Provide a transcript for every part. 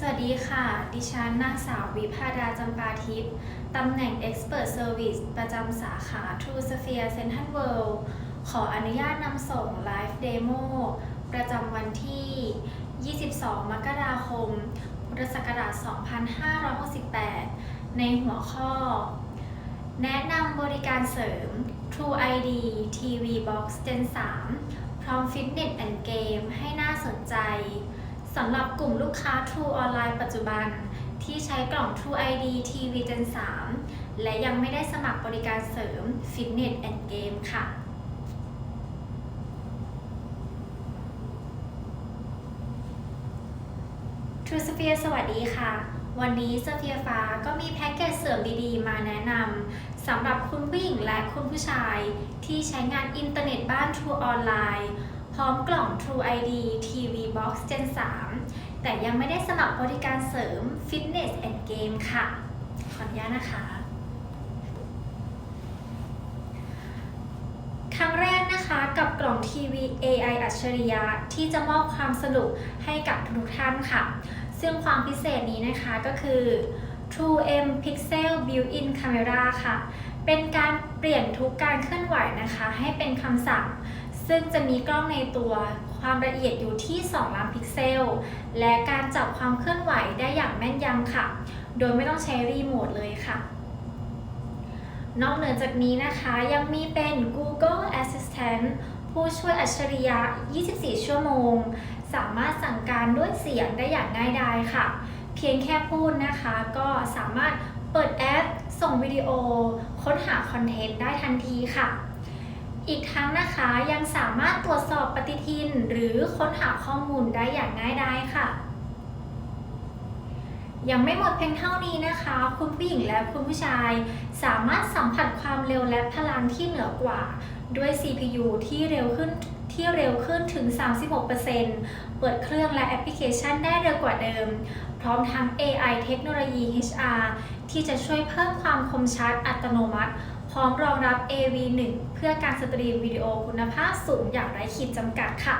สวัสดีค่ะ ดิฉันนางสาววิภาดาจำปาทิพย์ ตำแหน่ง Expert Service ประจำสาขา True Sphere Central World ขออนุญาตนำส่ง Live Demo ประจำวันที่ 22 มกราคม พุทธศักราช 2568 ในหัวข้อ แนะนำบริการเสริม True ID TV Box Gen 3 พร้อม Fitness and Game ให้น่าสนใจ สำหรับกลุ่มลูกค้า True Online ปัจจุบัน ที่ใช้กล่อง True ID TV Gen 3 และยังไม่ได้สมัครบริการเสริม Fitness and Game ค่ะ True Sphere สวัสดีค่ะ วันนี้ Sphere ฟ้าก็มีแพ็กเกจเสริมดีๆ มาแนะนำสำหรับคุณผู้หญิงและคุณผู้ชาย ที่ใช้งานอินเทอร์เน็ตบ้าน True Online ร้อมกล่อง True ID TV Box Gen 3 แต่ยังไม่ได้สมัครบริการเสริม Fitness and Game ค่ะ ขออนุญาตนะคะ ครั้งแรกนะคะกับกล่องทีวี AI อัจฉริยะที่จะมอบความสนุกให้กับทุกท่านค่ะ ซึ่งความพิเศษนี้นะคะก็คือ True M Pixel Built-in Camera ค่ะ เป็นการเปลี่ยนทุกการเคลื่อนไหวนะคะ ให้เป็นคำสั่ง ซึ่งจะมีกล้องในตัวความละเอียดอยู่ที่ 2 ล้านพิกเซล และการจับความเคลื่อนไหวได้อย่างแม่นยำค่ะ โดยไม่ต้องใช้รีโมทเลยค่ะ นอกเหนือจากนี้นะคะยังมีเป็น Google Assistant ผู้ช่วยอัจฉริยะ 24 ชั่วโมง สามารถสั่งการด้วยเสียงได้อย่างง่ายดายค่ะ เพียงแค่พูดนะคะ ก็สามารถเปิดแอป ส่งวิดีโอ ค้นหาคอนเทนต์ได้ทันทีค่ะ อีกทั้งนะคะยังสามารถตรวจสอบปฏิทิน หรือค้นหาข้อมูลได้อย่างง่ายดายค่ะ ยังไม่หมดเพียงเท่านี้นะคะ คุณผู้หญิงและคุณผู้ชาย สามารถสัมผัสความเร็วและพลังที่เหนือกว่า ด้วย CPU ที่เร็วขึ้นที่เร็วขึ้นถึง 36%เปิดเครื่องและแอปพลิเคชันได้เร็วกว่าเดิม พร้อมทั้ง AI เทคโนโลยี HR ที่จะช่วยเพิ่มความคมชัดอัตโนมัติ ร้อมรองรับ AV1 เพื่อการสตรีมวิดีโอคุณภาพสูงอย่างไร้ขีดจำกัดค่ะ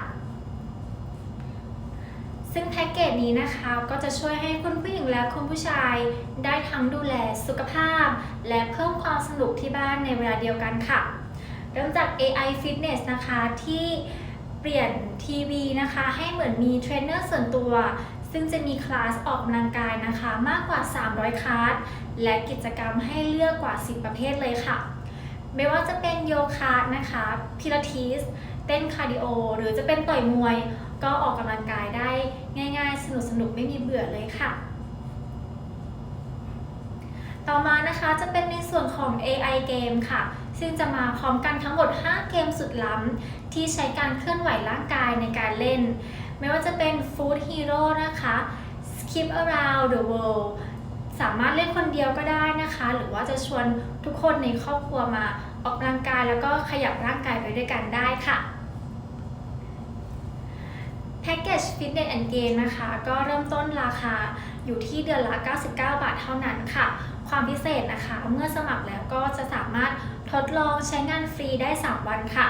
ซึ่งแพ็กเกจนี้นะคะก็จะช่วยให้คุณผู้หญิงและคุณผู้ชาย ได้ทั้งดูแลสุขภาพ และเพิ่มความสนุกที่บ้านในเวลาเดียวกันค่ะ เริ่มจาก AI Fitness นะคะที่เปลี่ยนทีวีนะคะ ให้เหมือนมีเทรนเนอร์ส่วนตัว ซึ่งจะมีคลาสออกกำลังกายนะคะ มากกว่า 300 คลาส และกิจกรรมให้เลือกกว่า 10 ประเภทเลยค่ะ ไม่ว่าจะเป็นโยคะนะคะ พิลาทิส เต้นคาร์ดิโอ หรือจะเป็นต่อยมวย ก็ออกกำลังกายได้ง่าย ๆ สนุกๆไม่มีเบื่อเลยค่ะ ต่อมานะคะจะเป็นในส่วนของ AI Game ค่ะซึ่งจะมาพร้อมกันทั้งหมด 5 เกมสุดล้ำที่ใช้การเคลื่อนไหวร่างกายในการเล่น ไม่ว่าจะเป็น Food Hero นะคะ Skip Around the World สามารถเล่นคนเดียวก็ได้นะคะ หรือว่าจะชวนทุกคนในครอบครัวมาออกกำลังกายแล้วก็ขยับร่างกายไปด้วยกันได้ค่ะแพ็กเกจ Fitness and Game นะคะ ก็เริ่มต้นราคาอยู่ที่เดือนละ 99 บาทเท่านั้นค่ะ ความพิเศษนะคะ เมื่อสมัครแล้วก็จะสามารถทดลองใช้งานฟรีได้ 3 วันค่ะ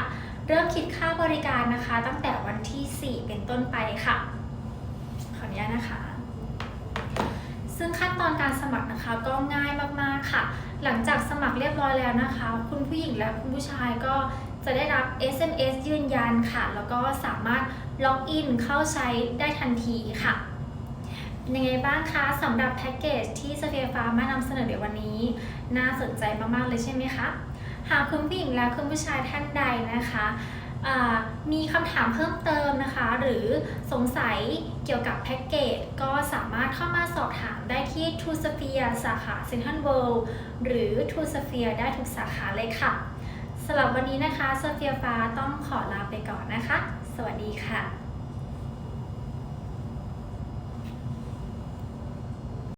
เริ่มคิดค่าบริการนะคะ ตั้งแต่วันที่ 4 เป็นต้นไปค่ะ ขออนุญาตนะคะ ซึ่งขั้นตอนการสมัครนะคะก็ง่ายมากๆค่ะ หลังจากสมัครเรียบร้อยแล้วนะคะ คุณผู้หญิงและคุณผู้ชายก็จะได้รับ SMS ยืนยันค่ะ แล้วก็สามารถล็อกอินเข้าใช้ได้ทันทีค่ะเป็นยังไงบ้างคะสำหรับแพ็กเกจที่สเฟียฟ้ามานำเสนอในวันนี้ น่าสนใจมาก ๆ เลยใช่ไหมคะ หากคุณผู้หญิงและคุณผู้ชายท่านใดนะคะมีคำถามเพิ่มเติมนะคะ หรือสงสัยเกี่ยวกับแพ็กเกจก็สามารถเข้ามาสอบถามได้ที่ True Sphere สาขา Central World หรือ True Sphere ได้ทุกสาขาเลยค่ะสำหรับวันนี้นะคะสเฟียฟ้าต้องขอลาไปก่อนนะคะ สวัสดีค่ะ